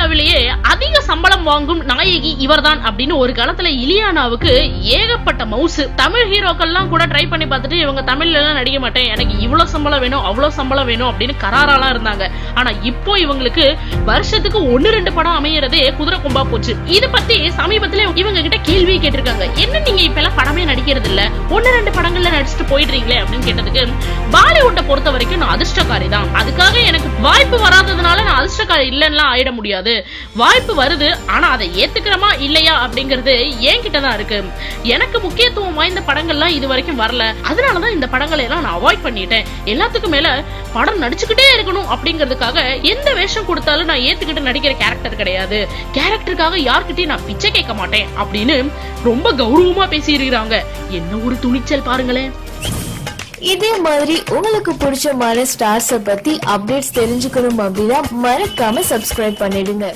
இந்தியாவிலேயே அதிக சம்பளம் வாங்கும் நாயகி இவர்தான் அப்படின்னு ஒரு காலத்துல இலியானாவுக்கு ஏகப்பட்ட மவுசு தமிழ் ஹீரோக்கள்லாம் கூட ட்ரை பண்ணி பார்த்துட்டு இவங்க தமிழ்ல எல்லாம் நடிக்க மாட்டேன் எனக்கு இவ்வளவு சம்பளம் வேணும் அவ்வளவு சம்பளம் வேணும் அப்படின்னு கராராலாம் இருந்தாங்க. ஆனா இப்போ இவங்களுக்கு வருஷத்துக்கு ஒன்னு ரெண்டு படம் அமையறதே குதிரை கொம்பா போச்சு. இது பத்தி சமீபத்துல இவங்க கிட்ட கேள்வி கேட்டிருக்காங்க. என்ன நீங்க இப்ப எல்லாம் படமே நடிக்கிறது இல்ல ஒன்னு ரெண்டு படங்கள்ல நடிச்சுட்டு போயிடுறீங்களே அப்படின்னு கேட்டதுக்கு பாலிவுட்டை பொறுத்த வரைக்கும் நான் அதிர்ஷ்டக்காரி தான் அதுக்காக அதிர்ஷ்டக்காரி இல்லைன்னா ஆயிட முடியாது. வாய்ப்பு வருது ஆனா அதை ஏத்துக்கிறமா இல்லையா அப்படிங்கிறது என்கிட்ட தான் இருக்கு. எனக்கு முக்கியத்துவம் வாய்ந்த படங்கள்லாம் இது வரைக்கும் வரல. அதனாலதான் இந்த படங்களை எல்லாம் நான் அவாய்ட் பண்ணிட்டேன். எல்லாத்துக்கும் மேல படம் நடிச்சுக்கிட்டே இருக்கணும் அப்படிங்கிறதுக்காக எந்த வேஷம் கொடுத்தாலும் நான் ஏத்துக்கிட்டு நடிக்கிற கேரக்டர் கிடையாது. கேரக்டருக்காக யார்கிட்டயும் நான் பிச்சை கேட்க மாட்டேன் அப்படின்னு ரொம்ப கௌரவமா பேசியிருக்கிறாங்க. என்ன ஒரு துணிச்சல் பாருங்களேன். இதே மாதிரி உங்களுக்கு பிடிச்சமான ஸ்டார்ஸை பத்தி அப்டேட்ஸ் தெரிஞ்சுக்கணும் அப்படின்னா மறக்காம சப்ஸ்கிரைப் பண்ணிடுங்க.